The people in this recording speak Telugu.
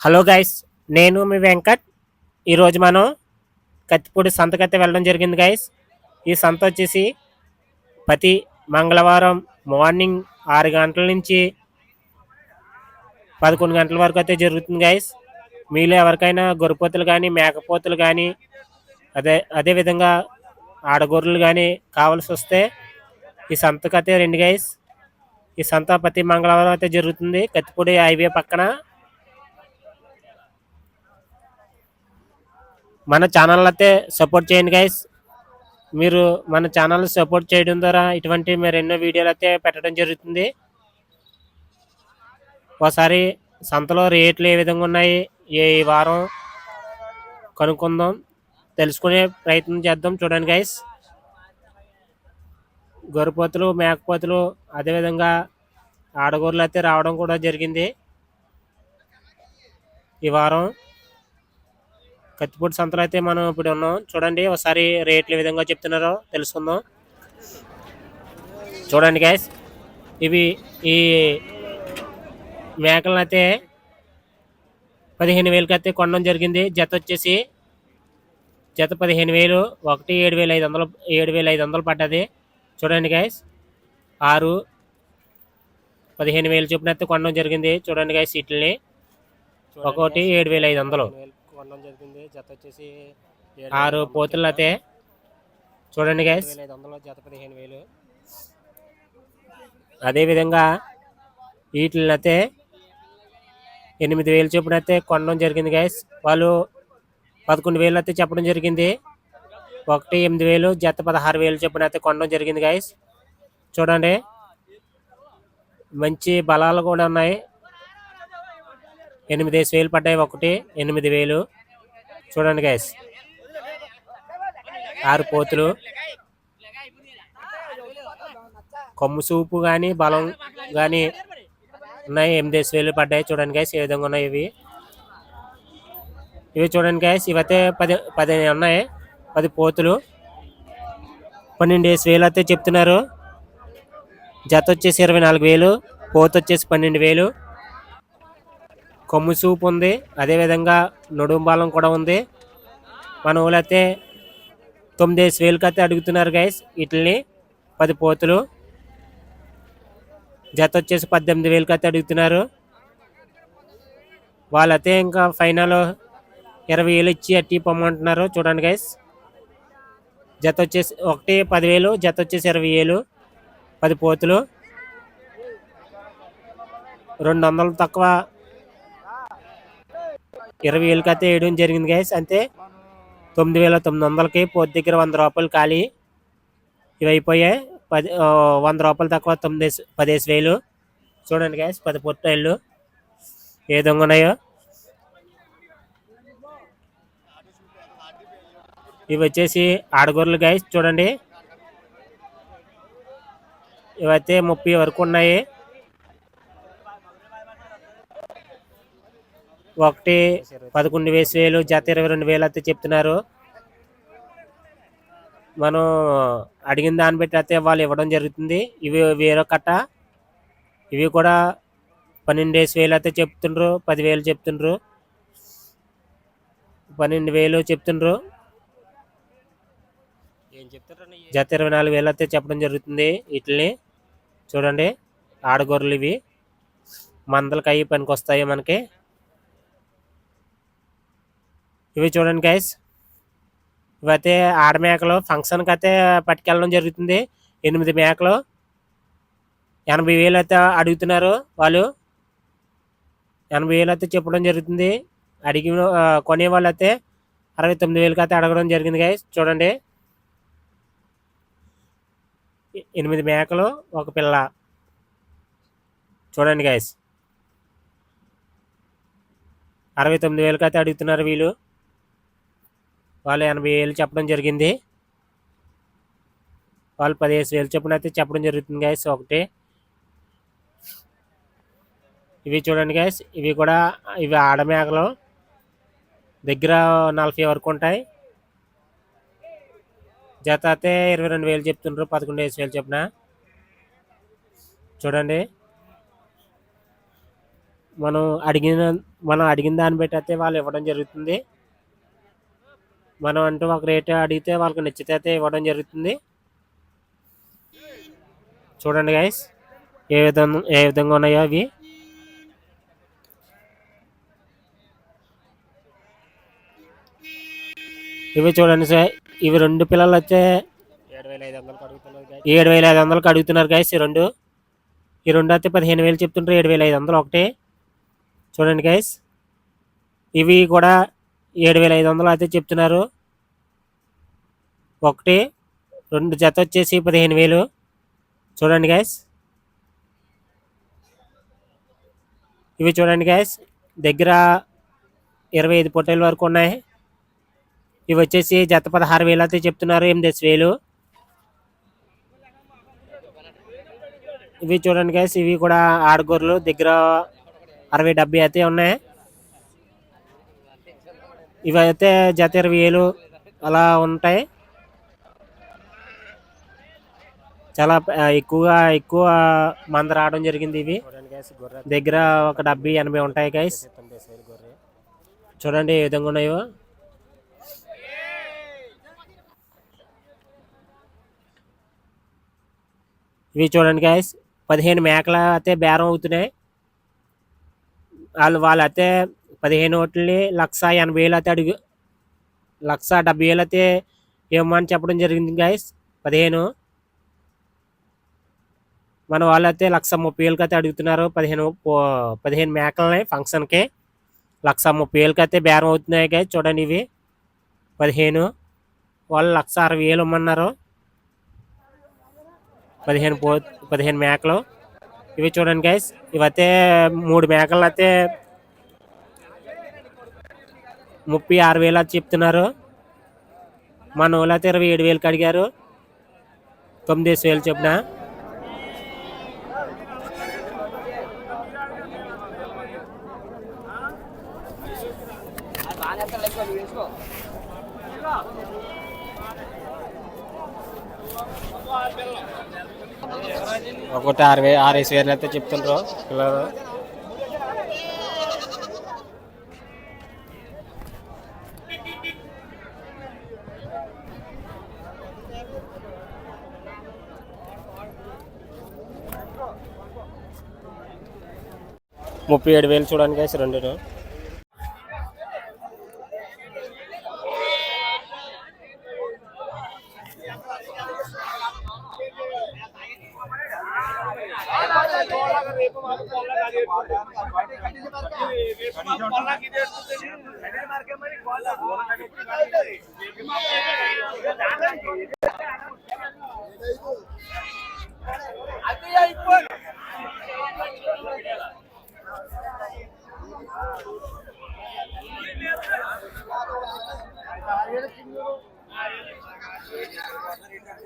హలో గైస్ నేను మీ వెంకట్. ఈరోజు మనం కత్తిపూడి సంతకైతే వెళ్ళడం జరిగింది గైస్. ఈ సంత వచ్చేసి ప్రతి మంగళవారం మార్నింగ్ ఆరు గంటల నుంచి పదకొండు గంటల వరకు అయితే జరుగుతుంది గైస్. మీలో ఎవరికైనా గొర్రెపోతులు కానీ మేకపోతులు కానీ అదే అదేవిధంగా ఆడగొర్రెలు కానీ కావాల్సి వస్తే ఈ సంతకైతే రెండు గైస్. ఈ సంత ప్రతి మంగళవారం అయితే జరుగుతుంది. కత్తిపూడి హైవే పక్కన మన ఛానల్ అయితే సపోర్ట్ చేయండి గైస్ మీరు మన ఛానల్ సపోర్ట్ చేయడం ద్వారా ఇటువంటి మీరు ఎన్నో వీడియోలు అయితే పెట్టడం జరుగుతుంది. ఒకసారి సంతలో రేట్లు ఏ విధంగా ఉన్నాయి ఏ ఈ వారం కనుక్కుందాం తెలుసుకునే ప్రయత్నం చేద్దాం చూడండి గైస్ గొర్రెపోతులు మేకపోతులు అదేవిధంగా ఆడగొర్రెలు అయితే రావడం కూడా జరిగింది. ఈ వారం కత్తిపూడి సంతలో అయితే మనం ఇప్పుడు ఉన్నాం. చూడండి ఒకసారి రేట్లు ఏ విధంగా చెప్తున్నారో తెలుసుకుందాం. చూడండి గ్యాస్ ఇవి ఈ మేకలను అయితే పదిహేను వేలకి అయితే కొనడం జరిగింది. జత వచ్చేసి జత పదిహేను వేలు ఒకటి ఏడు వేల ఐదు వందలు ఏడు వేల ఐదు వందలు పడ్డది. చూడండి గైస్ ఆరు పదిహేను వేలు చొప్పున అయితే కొనడం జరిగింది. చూడండి గైస్ వీటిని ఒకటి ఏడు వేల ఐదు వందలు. కొనడం జరిగింది. జత వచ్చేసి ఆరు పోతులు అయితే. చూడండి గైస్ ఐదు వందలు జత పదిహేను వేలు. అదేవిధంగా వీటిని అయితే ఎనిమిది వేలు చొప్పున అయితే కొనడం జరిగింది గైస్ వాళ్ళు పదకొండు వేలు అయితే చెప్పడం జరిగింది. ఒకటి ఎనిమిది వేలు జత పదహారు వేలు చొప్పున అయితే కొనడం జరిగింది గైస్ చూడండి. మంచి బలాలు కూడా ఉన్నాయి. ఎనిమిది వేలు పడ్డాయి ఒకటి ఎనిమిది వేలు. చూడండి గైస్ ఆరు పోతులు. కొమ్ము సూపు కానీ బలం కానీ ఉన్నాయి ఎనిమిది వేలు పడ్డాయి. చూడండి గైస్ ఏ విధంగా ఉన్నాయి ఇవి. ఇవి చూడండి గైస్ ఇవైతే పది పది ఉన్నాయి పది పోతులు. పన్నెండు వేలు అయితే చెప్తున్నారు. జత వచ్చేసి ఇరవై నాలుగు వేలు పోత వచ్చేసి పన్నెండు వేలు. కొమ్ము సూప్ ఉంది. అదేవిధంగా నడుము కూడా ఉంది. మన ఊళ్ళో తొమ్మిదేసి తొమ్మిది వేలకి అయితే అడుగుతున్నారు గైస్ వీటిని పది పోతులు. జత వచ్చేసి పద్దెనిమిది వేలకి అయితే అడుగుతున్నారు. వాళ్ళైతే ఇంకా ఫైనల్ ఇరవై వేలు ఇచ్చి అట్టి పొమ్మంటున్నారు. చూడండి గైస్ జత వచ్చేసి ఒకటి పదివేలు జత వచ్చేసి ఇరవై వేలు పది పోతులు. రెండు వందలు తక్కువ ఇరవై వేలకి అయితే వేయడం జరిగింది గైస్ అంతే తొమ్మిది వేల తొమ్మిది వందలకి పోతు దగ్గర వంద రూపాయలు ఖాళీ. ఇవి అయిపోయాయి పది వంద రూపాయలు తక్కువ తొమ్మిది పదిహేను వేలు. చూడండి గ్యాస్ పది పొట్టేళ్ళు. ఏ దొంగ ఉన్నాయో. ఇవి వచ్చేసి ఆడగొర్రెలు గైస్ చూడండి. ఇవైతే ముప్పై వరకు ఉన్నాయి. ఒకటి పదకొండు వేసి వేలు జత ఇరవై రెండు వేలు అయితే చెప్తున్నారు. మనం అడిగిన దాన్ని బట్టి అయితే వాళ్ళు ఇవ్వడం జరుగుతుంది. ఇవి వేరే కట్ట. ఇవి కూడా పన్నెండు వేసి వేలు అయితే చెప్తుండ్రు పదివేలు చెప్తుండ్రు. పన్నెండు వేలు చెప్తుండ్రు. జత ఇరవై నాలుగు వేలు అయితే చెప్పడం జరుగుతుంది వీటిని చూడండి ఆడగొర్రెలు ఇవి. మందలకి అయ్యి పనికి వస్తాయి మనకి. ఇవి చూడండి గైస్ ఇవైతే ఆడ మేకలు. ఫంక్షన్కి అయితే పట్టుకెళ్ళడం జరుగుతుంది. ఎనిమిది మేకలు. ఎనభై వేలు అయితే అడుగుతున్నారు వాళ్ళు. ఎనభై వేలు అయితే చెప్పడం జరుగుతుంది. అడిగి కొనే వాళ్ళు అయితే అరవై తొమ్మిది వేలకి అయితే అడగడం జరిగింది గైస్ చూడండి. ఎనిమిది మేకలు ఒక పిల్ల. చూడండి గైస్ అరవై తొమ్మిది వేలకి అయితే అడుగుతున్నారు వీళ్ళు. వాళ్ళు ఎనభై వేలు చెప్పడం జరిగింది. వాళ్ళు పదిహేను వేలు చొప్పున అయితే చెప్పడం జరుగుతుంది గైస్ ఒకటి. ఇవి చూడండి గాయస్ ఇవి కూడా ఇవి ఆడమేకలు దగ్గర నలభై వరకు ఉంటాయి. జత అయితే ఇరవై రెండు వేలు చెప్తుండ్రు పదకొండు వేసి వేలు చెప్పిన. చూడండి. మనం అడిగిన మనం అడిగిన దాన్ని బట్టి అయితే వాళ్ళు ఇవ్వడం జరుగుతుంది. మనం అంటూ ఒక రేట్ అడిగితే వాళ్ళకి నచ్చితే అయితే ఇవ్వడం జరుగుతుంది. చూడండి గైస్ ఏ విధంగా ఏ విధంగా ఉన్నాయో అవి. ఇవి చూడండి సార్ ఇవి రెండు పిల్లలు వచ్చే ఏడు వేల ఐదు వందలకు అడుగుతున్నారు ఏడు వేల ఐదు వందలకు అడుగుతున్నారు గైస్ ఈ రెండు. ఈ రెండు అయితే పదిహేను వేలు చెప్తుంటారు ఏడు వేల ఐదు వందలు ఒకటి. చూడండి గైస్ ఇవి కూడా ఏడు వేల ఐదు వందలు అయితే చెప్తున్నారు. ఒకటి రెండు జత వచ్చేసి పదిహేను వేలు చూడండి గైస్ ఇవి చూడండి గైస్ దగ్గర ఇరవై ఐదు పొట్టేల వరకు ఉన్నాయి. ఇవి వచ్చేసి జత పదహారు వేలు అయితే చెప్తున్నారు ఎనిమిది వేలు ఇవి చూడండి గైస్ ఇవి కూడా ఆడగూరలు. దగ్గర అరవై డెబ్బై అయితే ఉన్నాయి. ఇవి అయితే జత ఇరవై వేలు అలా ఉంటాయి. చాలా ఎక్కువగా ఎక్కువ మంద రావడం జరిగింది ఇవి. దగ్గర ఒక డెబ్బై ఎనభై ఉంటాయి గైస్ చూడండి ఏ విధంగా ఉన్నాయో. ఇవి చూడండి గైస్ పదిహేను మేకలు అయితే బేరం అవుతున్నాయి. వాళ్ళు వాళ్ళు అయితే పదిహేను ఓట్లని లక్ష ఎనభై వేలు అయితే అడుగు లక్ష డెబ్బై వేలు అయితే ఇవ్వమని చెప్పడం జరిగింది గాయస్ పదిహేను. మన వాళ్ళు అయితే లక్ష ముప్పై వేలకి అయితే అడుగుతున్నారు. పదిహేను పదిహేను మేకలని ఫంక్షన్కి లక్ష ముప్పై వేలకి అయితే బేరం అవుతున్నాయి గాయస్ చూడండి ఇవి. పదిహేను. వాళ్ళు లక్ష అరవై వేలు ఇమ్మన్నారు. పదిహేను పో పదిహేను మేకలు. ఇవి చూడండి గైస్ ఇవైతే మూడు మేకలు అయితే ముప్పై ఆరు వేలు అది చెప్తున్నారు. మన వాళ్ళు అయితే ఇరవై ఏడు వేలకు అడిగారు. తొమ్మిది వేలు చెప్పిన. ఒకటి ఆరు వే ఆరు వేలు అయితే చెప్తుండ్రు పిల్లలు. ముప్పై ఏడు వేలు చూడడానికి వేసి రెండు రేపు Obrigado.